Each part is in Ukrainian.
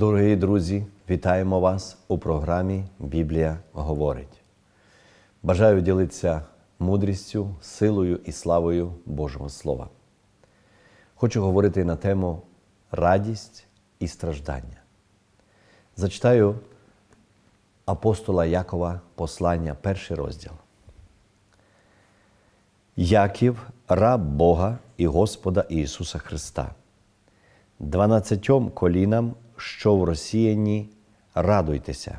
Дорогі друзі, вітаємо вас у програмі Біблія говорить. Бажаю ділитися мудрістю, силою і славою Божого Слова. Хочу говорити на тему радість і страждання. Зачитаю апостола Якова послання, перший розділ. Яків, раб Бога і Господа Ісуса Христа. Дванадцятьом колінам, що в розсіянні, радуйтеся.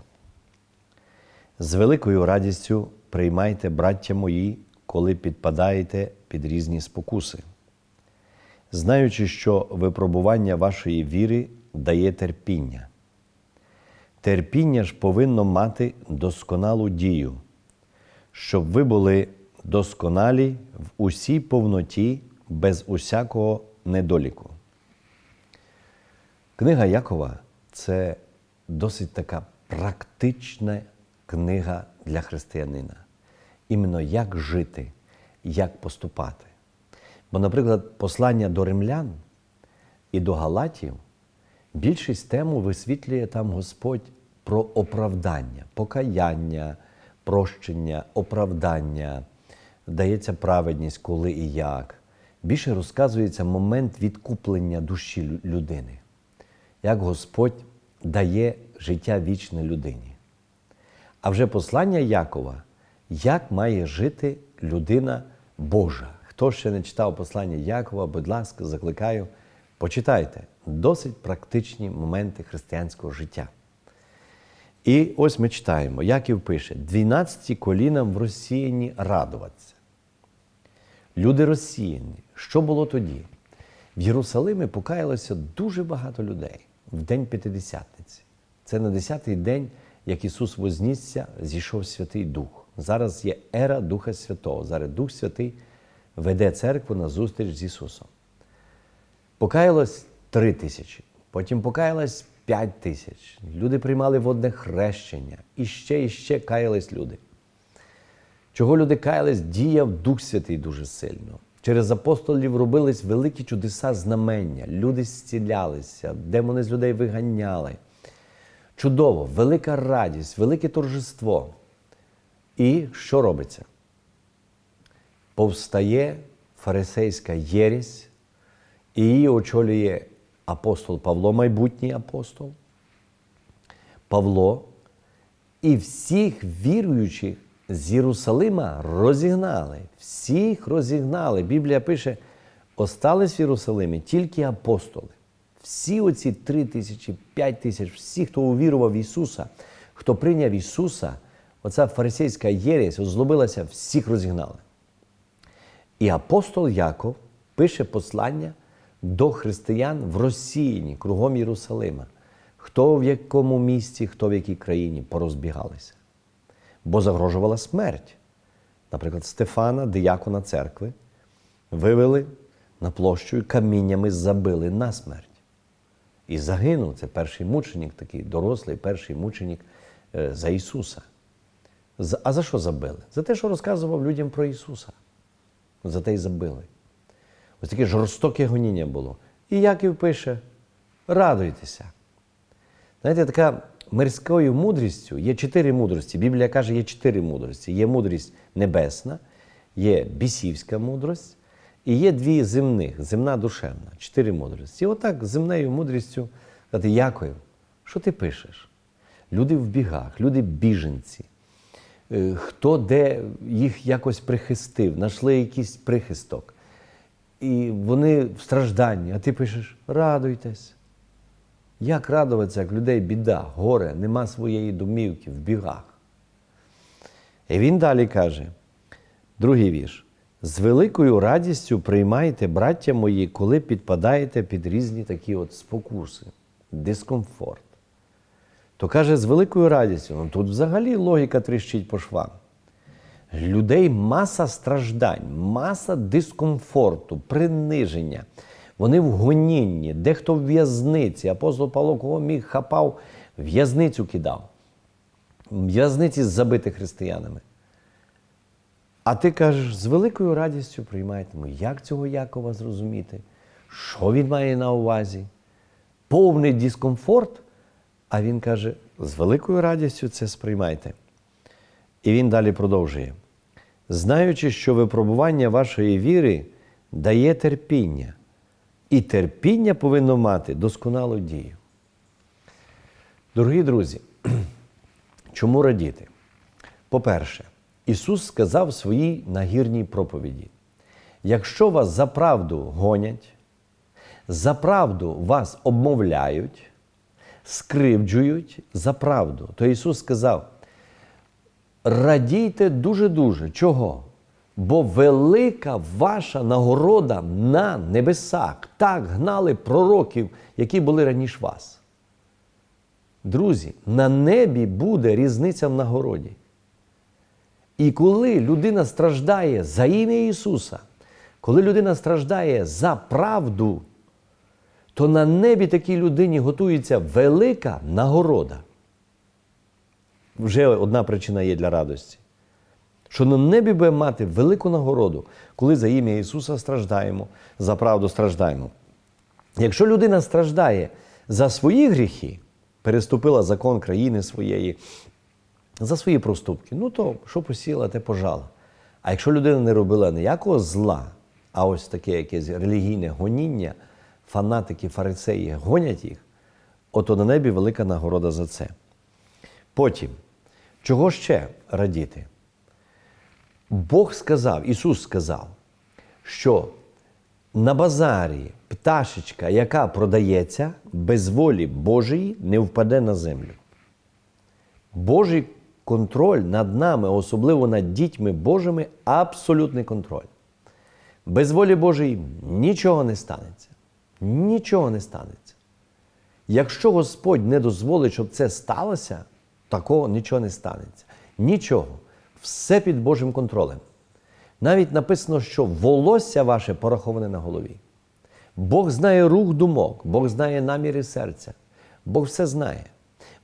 З великою радістю приймайте, браття мої, коли підпадаєте під різні спокуси, знаючи, що випробування вашої віри дає терпіння. Терпіння ж повинно мати досконалу дію, щоб ви були досконалі в усій повноті без усякого недоліку. Книга Якова це досить така практична книга для християнина. Іменно як жити, як поступати. Бо, наприклад, послання до римлян і до Галатів більшість тему висвітлює там Господь про оправдання, покаяння, прощення, оправдання, дається праведність, коли і як. Більше розказується момент відкуплення душі людини як Господь дає життя вічне людині. А вже послання Якова, як має жити людина Божа. Хто ще не читав послання Якова, будь ласка, закликаю, почитайте досить практичні моменти християнського життя. І ось ми читаємо, Яків пише: 12 колінам в розсіянні радуватися. Люди розсіяні. Що було тоді? В Єрусалимі покаялося дуже багато людей в День П'ятидесятниці. Це на 10-й день, як Ісус вознісся, зійшов Святий Дух. Зараз є ера Духа Святого. Зараз Дух Святий веде церкву на зустріч з Ісусом. Покаялось три тисячі, потім покаялось п'ять тисяч. Люди приймали водне хрещення. І ще, і ще каялись люди. Чого люди каялись, діяв Дух Святий дуже сильно. Через апостолів робились великі чудеса знамення. Люди зцілялися, демони з людей виганяли. Чудово, велика радість, велике торжество. І що робиться? Повстає фарисейська єресь, і її очолює апостол Павло, майбутній апостол. Павло і всіх віруючих з Єрусалима розігнали. Всіх розігнали. Біблія пише, остались в Єрусалимі тільки апостоли. Всі оці три тисячі, п'ять тисяч, всі, хто увірував в Ісуса, хто прийняв Ісуса, оця фарисейська єресь озлобилася, всіх розігнали. І апостол Яков пише послання до християн в розсіянні кругом Єрусалима. Хто в якому місці, хто в якій країні порозбігалися бо загрожувала смерть. Наприклад, Стефана, диякона церкви, вивели на площу і каміннями забили на смерть. І загинув. Це перший мученик, такий дорослий, перший мученик е, за Ісуса. А за що забили? За те, що розказував людям про Ісуса. За те й забили. Ось таке жорстоке гоніння було. І Яків пише: радуйтеся. Знаєте, така мирською мудрістю є чотири мудрості. Біблія каже, є чотири мудрості. Є мудрість небесна, є бісівська мудрость і є дві земних, земна душевна. Чотири мудрості. І отак земною мудрістю сказати, Якою, що ти пишеш? Люди в бігах, люди біженці. Е, хто де їх якось прихистив, знайшли якийсь прихисток. І вони в стражданні, а ти пишеш радуйтесь. Як радуватися, як людей біда, горе, нема своєї домівки в бігах. І він далі каже, другий вірш. З великою радістю приймайте, браття мої, коли підпадаєте під різні такі от спокуси, дискомфорт. То каже, з великою радістю, ну тут взагалі логіка тріщить по швам. Людей маса страждань, маса дискомфорту, приниження. Вони в гонінні, дехто в в'язниці. Апостол Павло, кого міг хапав, в'язницю кидав. В'язниці забити християнами. А ти кажеш, з великою радістю приймаєте. Як цього Якова зрозуміти? Що він має на увазі? Повний дискомфорт, А він каже: з великою радістю це сприймайте. І він далі продовжує. Знаючи, що випробування вашої віри дає терпіння, і терпіння повинно мати досконалу дію. Дорогі друзі, чому радіти? По-перше, Ісус сказав в своїй нагірній проповіді: якщо вас за правду гонять, за правду вас обмовляють, скривджують за правду, то Ісус сказав: радійте дуже-дуже. Чого? Бо велика ваша нагорода на небесах. Так гнали пророків, які були раніше вас. Друзі, на небі буде різниця в нагороді. І коли людина страждає за ім'я Ісуса, коли людина страждає за правду, то на небі такій людині готується велика нагорода. Вже одна причина є для радості. Що на небі буде мати велику нагороду, коли за ім'я Ісуса страждаємо, за правду страждаємо. Якщо людина страждає за свої гріхи, переступила закон країни своєї, за свої проступки, ну то що посіла, те пожала. А якщо людина не робила ніякого зла, а ось таке якесь релігійне гоніння, фанатики, фарисеї гонять їх, ото на небі велика нагорода за це. Потім, чого ще радіти? Бог сказав, Ісус сказав, що на базарі пташечка, яка продається, без волі Божої не впаде на землю. Божий контроль над нами, особливо над дітьми Божими, абсолютний контроль. Без волі Божої нічого не станеться. Нічого не станеться. Якщо Господь не дозволить, щоб це сталося, такого нічого не станеться. Нічого. Все під Божим контролем. Навіть написано, що волосся ваше пораховане на голові. Бог знає рух думок, Бог знає наміри серця. Бог все знає.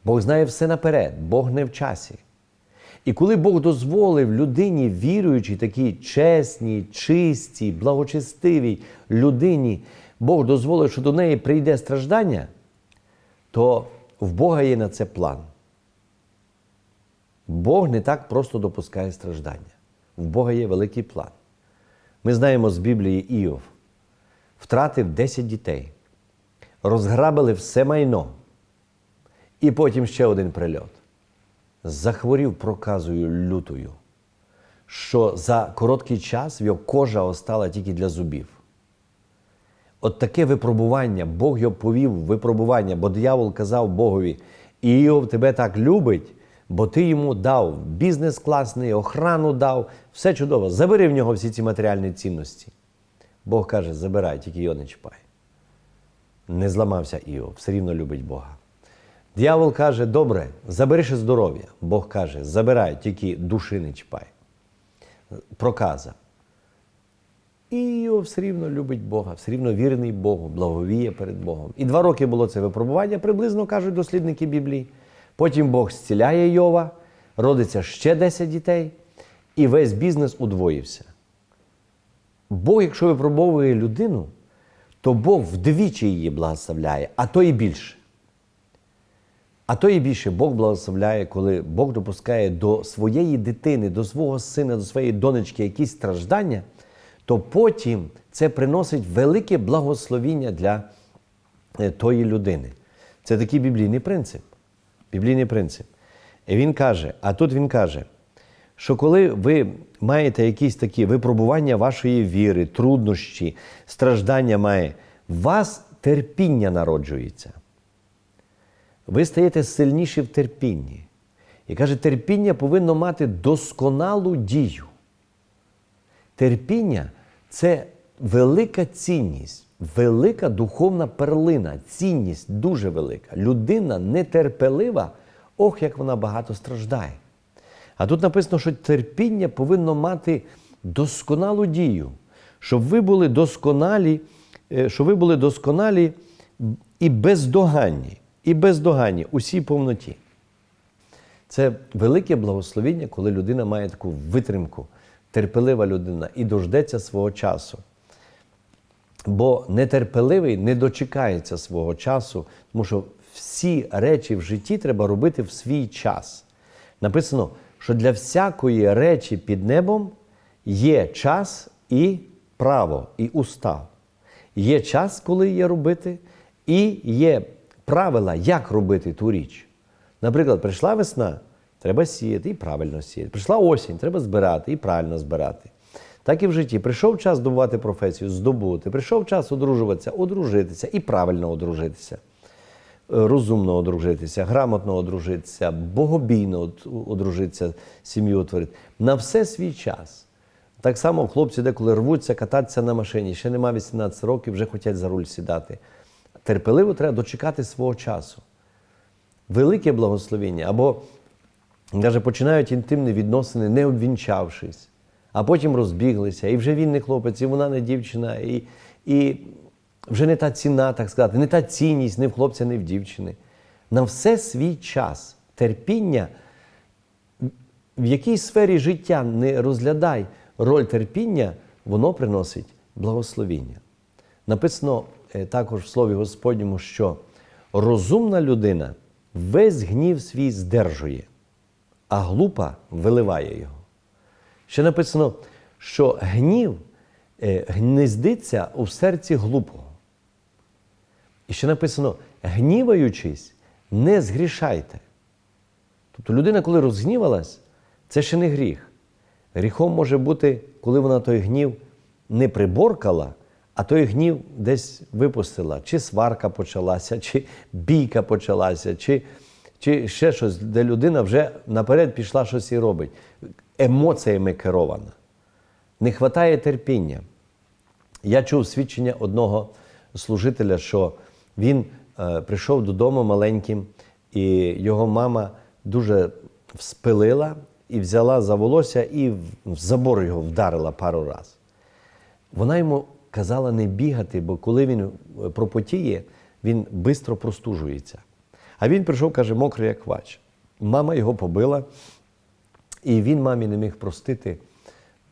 Бог знає все наперед, Бог не в часі. І коли Бог дозволив людині, віруючій, такій чесній, чистій, благочестивій людині, Бог дозволив, що до неї прийде страждання, то в Бога є на це план. Бог не так просто допускає страждання. В Бога є великий план. Ми знаємо з Біблії Іов. Втратив 10 дітей, розграбили все майно. І потім ще один прильот. Захворів проказою лютою, що за короткий час його кожа остала тільки для зубів. От таке випробування, Бог його повів випробування, бо диявол казав Богові, Іов тебе так любить, бо ти йому дав бізнес класний, охрану дав, все чудово. Забери в нього всі ці матеріальні цінності. Бог каже, забирай, тільки його не чіпай. Не зламався Іов, все рівно любить Бога. Д'явол каже, добре, забери ще здоров'я. Бог каже, забирай, тільки душі не чіпай. Проказа. І Іов все рівно любить Бога, все рівно вірний Богу, благовіє перед Богом. І два роки було це випробування, приблизно кажуть дослідники Біблії. Потім Бог зціляє Йова, родиться ще 10 дітей, і весь бізнес удвоївся. Бог, якщо випробовує людину, то Бог вдвічі її благословляє, а то і більше. А то і більше Бог благословляє, коли Бог допускає до своєї дитини, до свого сина, до своєї донечки якісь страждання, то потім це приносить велике благословіння для е, тої людини. Це такий біблійний принцип. Біблійний принцип. І він каже, а тут він каже, що коли ви маєте якісь такі випробування вашої віри, труднощі, страждання має, в вас терпіння народжується. Ви стаєте сильніші в терпінні. І каже, терпіння повинно мати досконалу дію. Терпіння це велика цінність, велика духовна перлина, цінність дуже велика. Людина нетерпелива, ох, як вона багато страждає. А тут написано, що терпіння повинно мати досконалу дію, щоб ви були досконалі, е, щоб ви були досконалі і бездоганні, і бездоганні усій повноті. Це велике благословіння, коли людина має таку витримку, терпелива людина і дождеться свого часу. Бо нетерпеливий не дочекається свого часу, тому що всі речі в житті треба робити в свій час. Написано, що для всякої речі під небом є час і право, і устав. Є час, коли її робити, і є правила, як робити ту річ. Наприклад, прийшла весна, треба сіяти і правильно сіяти. Прийшла осінь, треба збирати і правильно збирати. Так і в житті. Прийшов час здобувати професію, здобути. Прийшов час одружуватися, одружитися і правильно одружитися. Е, Розумно одружитися, грамотно одружитися, богобійно одружитися, сім'ю утворити. На все свій час. Так само хлопці деколи рвуться кататися на машині, ще нема 18 років, вже хочуть за руль сідати. Терпеливо треба дочекати свого часу. Велике благословіння. Або каже, починають інтимні відносини, не обвінчавшись, а потім розбіглися, і вже він не хлопець, і вона не дівчина, і, і вже не та ціна, так сказати, не та цінність ні в хлопця, ні в дівчини. На все свій час. Терпіння в якій сфері життя не розглядай роль терпіння, воно приносить благословіння. Написано е, також в Слові Господньому, що розумна людина весь гнів свій здержує, а глупа виливає його. Ще написано, що гнів е, гнездиться у серці глупого. І ще написано: гніваючись, не згрішайте. Тобто людина, коли розгнівалась, це ще не гріх. Гріхом може бути, коли вона той гнів не приборкала, а той гнів десь випустила. Чи сварка почалася, чи бійка почалася, чи, чи ще щось, де людина вже наперед пішла щось і робить. Емоціями керована. Не вистачає терпіння. Я чув свідчення одного служителя, що він е, прийшов додому маленьким, і його мама дуже вспилила і взяла за волосся і в забор його вдарила пару разів. Вона йому казала не бігати, бо коли він е, пропотіє, він швидко простужується. А він прийшов, каже, мокрий як квач. Мама його побила, і він мамі не міг простити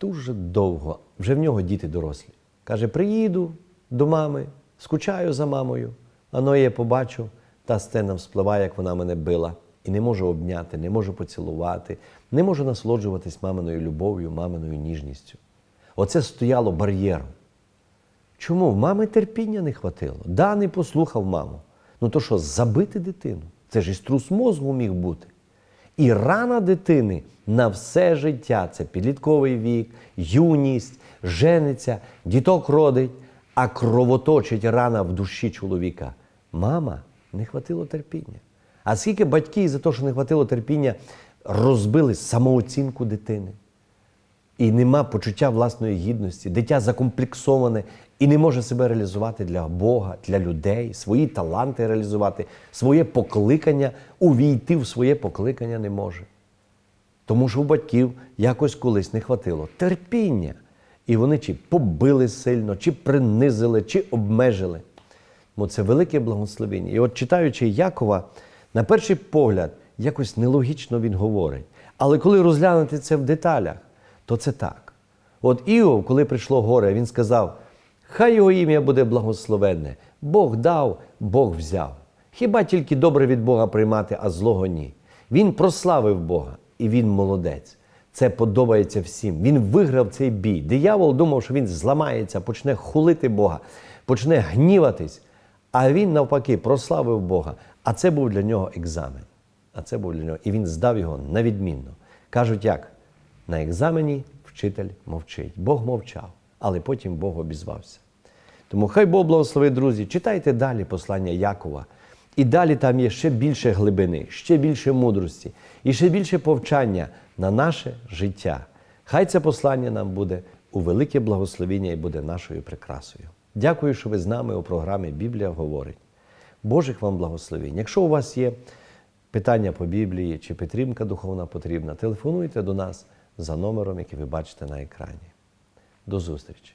дуже довго. Вже в нього діти дорослі. Каже: приїду до мами, скучаю за мамою. Ано я побачу, та сцена вспливає, як вона мене била. І не можу обняти, не можу поцілувати, не можу насолоджуватись маминою любов'ю, маминою ніжністю. Оце стояло бар'єром. Чому? В мами терпіння не хватило. Да, не послухав маму. Ну то що, забити дитину? Це ж і струс мозгу міг бути. І рана дитини на все життя це підлітковий вік, юність, жениться, діток родить, а кровоточить рана в душі чоловіка. Мама не хватило терпіння. А скільки батьків за те, що не хватило терпіння, розбили самооцінку дитини і нема почуття власної гідності, дитя закомплексоване і не може себе реалізувати для Бога, для людей, свої таланти реалізувати, своє покликання, увійти в своє покликання не може. Тому що у батьків якось колись не хватило терпіння. І вони чи побили сильно, чи принизили, чи обмежили. Бо це велике благословення. І от читаючи Якова, на перший погляд, якось нелогічно він говорить. Але коли розглянути це в деталях, то це так. От Іов, коли прийшло горе, він сказав: Хай його ім'я буде благословенне. Бог дав, Бог взяв. Хіба тільки добре від Бога приймати, а злого ні. Він прославив Бога, і він молодець. Це подобається всім. Він виграв цей бій. Диявол думав, що він зламається, почне хулити Бога, почне гніватись. А він навпаки прославив Бога. А це був для нього екзамен. А це був для нього. І він здав його на відмінно. Кажуть, як? На екзамені вчитель мовчить. Бог мовчав, але потім Бог обізвався. Тому хай Бог благословить, друзі, читайте далі послання Якова. І далі там є ще більше глибини, ще більше мудрості і ще більше повчання на наше життя. Хай це послання нам буде у велике благословіння і буде нашою прикрасою. Дякую, що ви з нами у програмі Біблія говорить. Божих вам благословень. Якщо у вас є питання по Біблії чи підтримка духовна потрібна, телефонуйте до нас за номером, який ви бачите на екрані. До зустрічі!